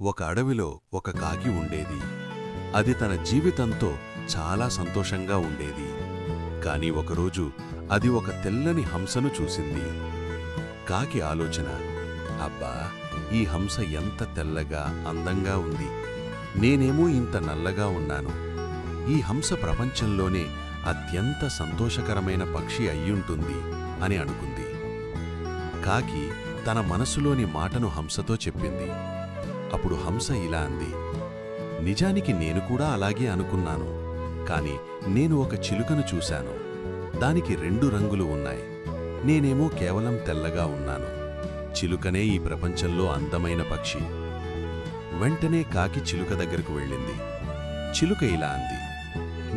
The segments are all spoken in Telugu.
ఒక అడవిలో ఒక కాకి ఉండేది. అది తన జీవితంతో చాలా సంతోషంగా ఉండేది. కాని ఒకరోజు అది ఒక తెల్లని హంసను చూసింది. కాకి ఆలోచన అబ్బా ఈ హంస ఎంత తెల్లగా అందంగా ఉంది. నేనేమో ఇంత నల్లగా ఉన్నాను. ఈ హంస ప్రపంచంలోనే అత్యంత సంతోషకరమైన పక్షి అయ్యుంటుంది అని అనుకుంది. కాకి తన మనసులోని మాటను హంసతో చెప్పింది. అప్పుడు హంస ఇలా అంది నిజానికి నేను కూడా అలాగే అనుకున్నాను కాని నేను ఒక చిలుకను చూశాను. దానికి రెండు రంగులు ఉన్నాయి. నేనేమో కేవలం తెల్లగా ఉన్నాను. చిలుకనే ఈ ప్రపంచంలో అందమైన పక్షి. వెంటనే కాకి చిలుక దగ్గరకు వెళ్ళింది. చిలుక ఇలా అంది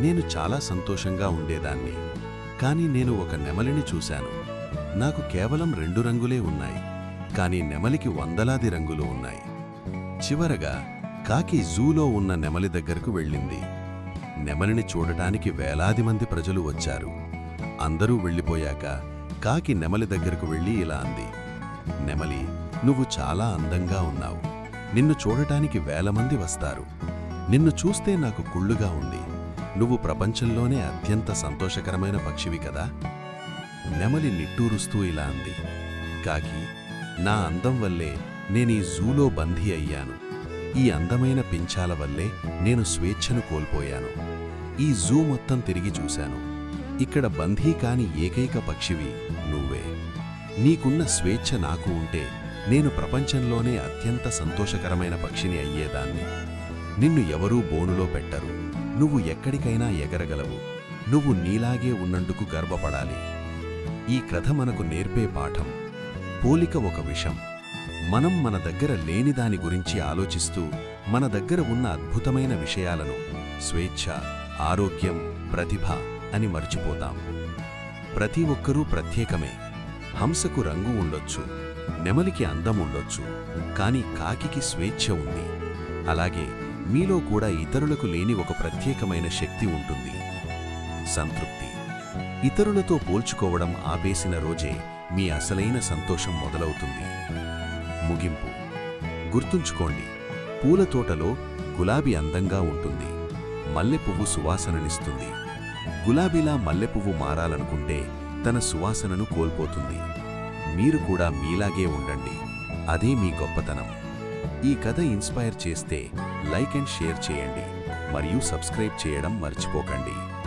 నేను చాలా సంతోషంగా ఉండేదాన్ని కాని నేను ఒక నెమలిని చూశాను. నాకు కేవలం రెండు రంగులే ఉన్నాయి కాని నెమలికి వందలాది రంగులు ఉన్నాయి. చివరగా కాకి జూలో ఉన్న నెమలి దగ్గరకు వెళ్ళింది. నెమలిని చూడటానికి వేలాది మంది ప్రజలు వచ్చారు. అందరూ వెళ్ళిపోయాక కాకి నెమలి దగ్గరకు వెళ్ళి ఇలా అంది. నెమలి నువ్వు చాలా అందంగా ఉన్నావు. నిన్ను చూడటానికి వేల మంది వస్తారు. నిన్ను చూస్తే నాకు కుళ్ళుగా ఉంది. నువ్వు ప్రపంచంలోనే అత్యంత సంతోషకరమైన పక్షివి కదా? నెమలి నిట్టూరుస్తూ ఇలా అంది. కాకి నా అందం వల్లే నేనీ జూలో బందీ అయ్యాను. ఈ అందమైన పించాల వల్లే నేను స్వేచ్ఛను కోల్పోయాను. ఈ జూ మొత్తం తిరిగి చూశాను. ఇక్కడ బందీ కాని ఏకైక పక్షివి నువ్వే. నీకున్న స్వేచ్ఛ నాకు ఉంటే నేను ప్రపంచంలోనే అత్యంత సంతోషకరమైన పక్షిని అయ్యేదాన్ని. నిన్ను ఎవరూ బోనులో పెట్టరు. నువ్వు ఎక్కడికైనా ఎగరగలవు. నువ్వు నీలాగే ఉన్నందుకు గర్వపడాలి. ఈ కథ మనకు నేర్పే పాఠం పోలిక ఒక విషం. మనం మన దగ్గర లేని దాని గురించి ఆలోచిస్తూ మన దగ్గర ఉన్న అద్భుతమైన విషయాలను స్వేచ్ఛ ఆరోగ్యం ప్రతిభ అని మర్చిపోతాం. ప్రతి ఒక్కరూ ప్రత్యేకమే. హంసకు రంగు ఉండొచ్చు నెమలికి అందం ఉండొచ్చు కాని కాకికి స్వేచ్ఛ ఉంది. అలాగే మీలో కూడా ఇతరులకు లేని ఒక ప్రత్యేకమైన శక్తి ఉంటుంది. సంతృప్తి. ఇతరులతో పోల్చుకోవడం ఆపేసిన రోజే మీ అసలైన సంతోషం మొదలవుతుంది. ముగింపు. గుర్తుంచుకోండి పూల తోటలో గులాబీ అందంగా ఉంటుంది. మల్లెపువ్వు సువాసననిస్తుంది. గులాబీలా మల్లెపువ్వు మారాలనుకుంటే తన సువాసనను కోల్పోతుంది. మీరు కూడా మీలాగే ఉండండి. అదే మీ గొప్పతనం. ఈ కథ ఇన్స్పైర్ చేస్తే లైక్ అండ్ షేర్ చేయండి. మరియు సబ్స్క్రైబ్ చేయడం మర్చిపోకండి.